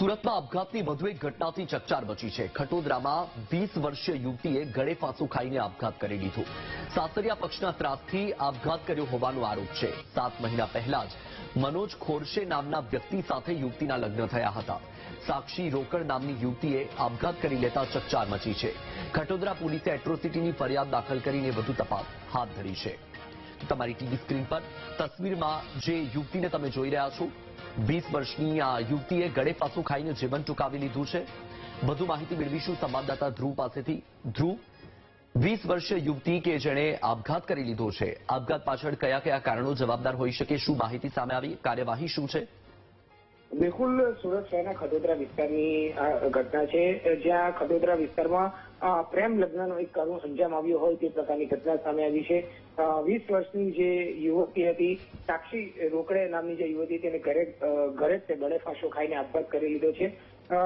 સુરતમાં આપઘાતની વધુ એક ઘટનાથી ચકચાર મચી છે. ખટોદરામાં વીસ વર્ષીય યુવતીએ ગળે ફાંસું ખાઈને આપઘાત કરી લીધો સાસરિયા પક્ષના ત્રાસથી આપઘાત કર્યો હોવાનો આરોપ છે. સાત મહિના પહેલા જ મનોજ ખોરશે નામના વ્યક્તિ સાથે યુવતીના લગ્ન થયા હતા. સાક્ષી રોકડ નામની યુવતીએ આપઘાત કરી લેતા ચકચાર મચી છે. ખટોદરા પોલીસે એટ્રોસિટીની ફરિયાદ દાખલ કરીને વધુ તપાસ હાથ ધરી છે. તમારી ટીવી સ્ક્રીન પર તસવીરમાં જે યુવતીને તમે જોઈ રહ્યા છો વીસ વર્ષની આ યુવતીએ ગળે પાસું ખાઈને જીવન ટૂંકાવી લીધું છે. વધુ માહિતી મેળવીશું સંવાદદાતા ધ્રુવ પાસેથી. ધ્રુવ, વીસ વર્ષીય યુવતી કે જેણે આપઘાત કરી લીધો છે. આપઘાત પાછળ કયા કયા કારણો જવાબદાર હોઈ શકે, શું માહિતી સામે આવી? કાર્યવાહી શું છે? બિલકુલ સુરત શહેરના ખડોદરા વિસ્તારની આ ઘટના છે. જ્યાં ખડોદરા વિસ્તારમાં પ્રેમ લગ્નનો એક કરુણ અંજામ આવ્યો હોય તે પ્રકારની ઘટના સામે આવી છે. વીસ વર્ષની જે યુવતી હતી સાક્ષી રોકડે નામની જે યુવતી તેને ઘરે ઘરે જ તે ગળે ફાંસો ખાઈને આપઘાત કરી લીધો છે. અ,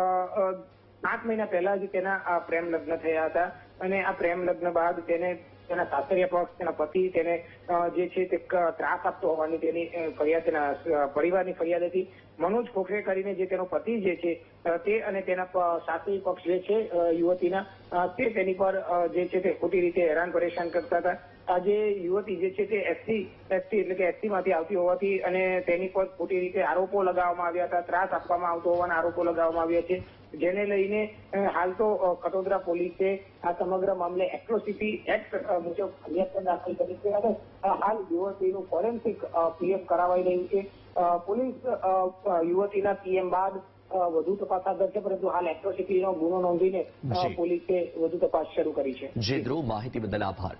મહિના પહેલા જ તેના પ્રેમ લગ્ન થયા હતા અને આ પ્રેમ લગ્ન બાદ તેને તેના સાસરિયા પક્ષ, તેના પતિ તેને જે છે તે ત્રાસ આપતો હોવાની તેની ફરિયાદ, તેના પરિવારની ફરિયાદ હતી. મનોજ ખોખરે કરીને જે તેનો પતિ જે છે તે અને તેના સાસરી પક્ષ જે છે યુવતીના તે તેની પર જે છે તે ખોટી રીતે હેરાન, પરેશાન કરતા હતા. આજે યુવતી જે છે તે એસસી એસટી એટલે કે એસટી માંથી આવતી હોવાથી અને તેની પર ખોટી રીતે આરોપો લગાવવામાં આવ્યા હતા, ત્રાસ આપવામાં આવતો હોવાના આરોપો લગાવવામાં આવ્યા છે. જેને લઈને હાલ તો કટોદરા પોલીસે આ સમગ્ર મામલે એટ્રોસિટી એક્ટ મુજબ ફરિયાદ પણ દાખલ કરી છે અને હાલ યુવતીનું ફોરેન્સિક પીએમ કરાવાઈ રહ્યું છે. પોલીસ યુવતીના પીએમ બાદ વધુ તપાસ હાથ ધરશે પરંતુ હાલ એટ્રોસિટીનો ગુનો નોંધીને પોલીસે વધુ તપાસ શરૂ કરી છે. જે ધ્રુવ માહિતી બદલ આભાર.